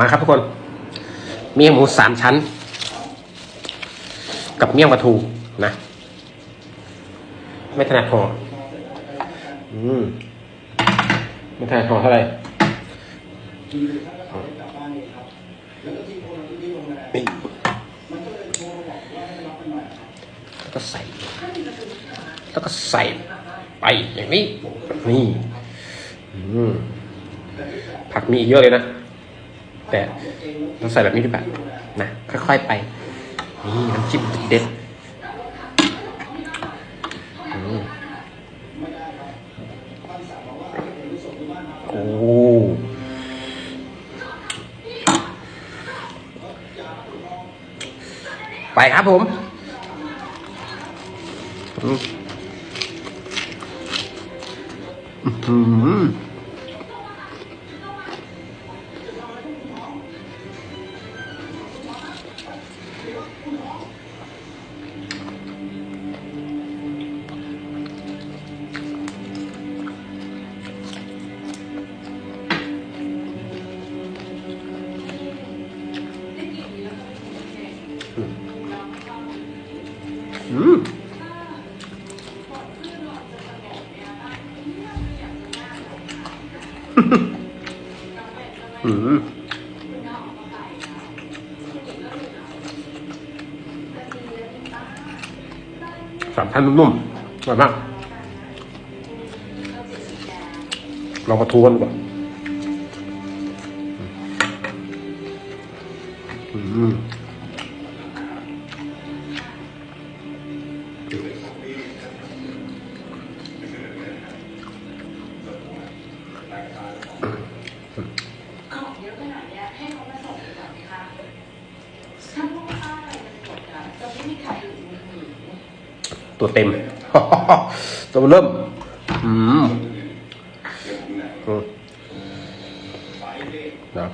มาครับทุกคน เมี่ยงหมูสามชั้น กับเมี่ยงปลาทูนะ ไม่ถนัดห่ออืมไม่ถนัดห่อเท่าไหร่แล้วก็ใส่ แล้วก็ใส่ไปอย่างนี้ นี่อืมผักมีเยอะเลยนะ แต่เราใส่แบบนี้ดีกว่านะค่อยๆไป นี่น้ำจิ้มเด็ดโอ้ไปครับผมอืม อื้อหือ อืมอืม สามชั้นนุ่มๆอร่อยมากลองมาทวนก่อนอืม ตัวเต็ม ตัวเริ่ม อืมนะ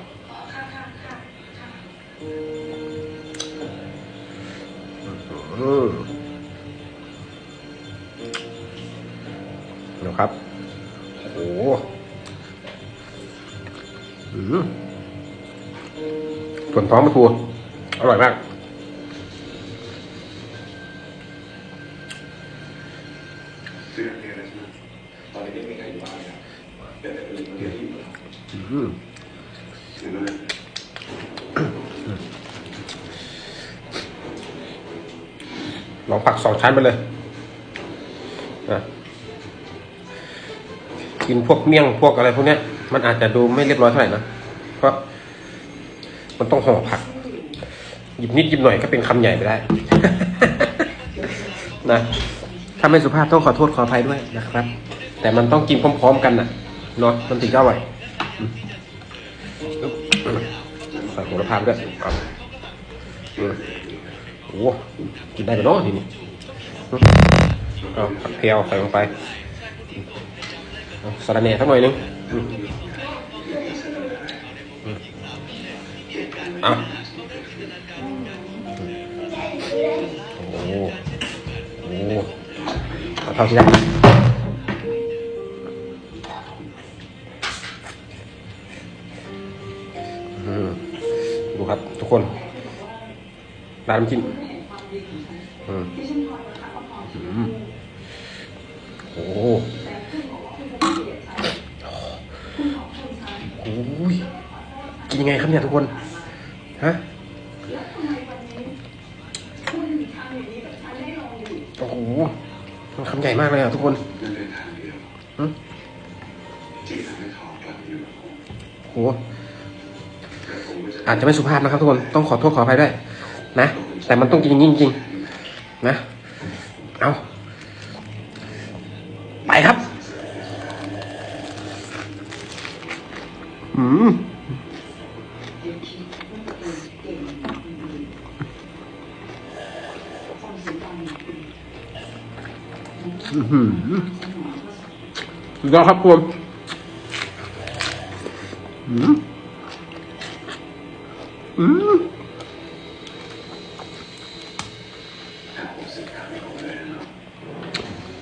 ค่ะค่ะค่ะค่ะอืมนะครับ โอ้โหอืมส่วนท้องมันฟูอร่อยมาก อนนี้ไม่มีใครอยู่บ้านครับแต่แต่เป็นคนเดียวที่อยู่อืมถึงนั้นลองผักสองชั้นไปเลยนะกินพวกเมี่ยงพวกอะไรพวกเนี้ย มันอาจจะดูไม่เรียบร้อยเท่าไหร่นะ เพราะ มันต้องห่อผัก หยิบนิดหยิบหน่อยก็เป็นคำใหญ่ไปได้ นะ ถ้าไม่สุภาพต้องขอโทษขออภัยด้วยนะครับ แต่มันต้องกินพร้อมๆกันนะเนาะมันถึงจะอร่อยอืมใส่โหระพาด้วยโอ้กินได้ไหมเนาะทีนี้อืมเอาผักเพียวใส่ลงไปเอาสาระแหน่สักหน่อยนึงอืมอืมเอาโอ้โหโอ้เท่าที่ได้ ดูครับ ทุกคนร้านน้ำจิ้มอืมอืมโอ้โหโอ้ยกินยังไงครับเนี่ยทุกคน ฮะ โอ้โหมันคำใหญ่มากเลยอะทุกคนนั่นเป็นทางเดียวอืมที่ทำให้เขากลับอยู่โอ้โหแต่ผมก็จะ อาจจะไม่สุภาพนะครับทุกคนต้องขอโทษขออภัยด้วยนะ แต่มันต้องกินอย่างจริงๆนะ เอาไปครับอืมอื้อหือสุดยอดครับคุณอืม 嗯。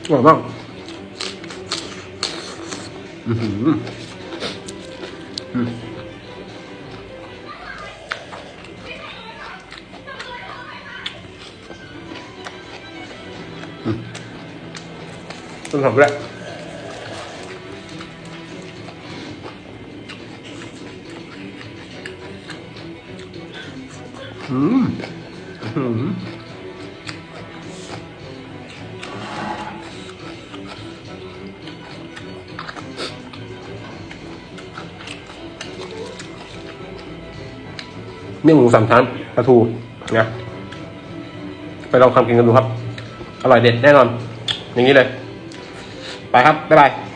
嗯。嗯。嗯。哼嗯。嗯。嗯。正常。 เนื้อืมนี่หมูสามชั้นปลาทูนะไปลองทำกินกันดูครับ อร่อยเด็ดแน่นอน อย่างนี้เลย ไปครับ บ๊ายบาย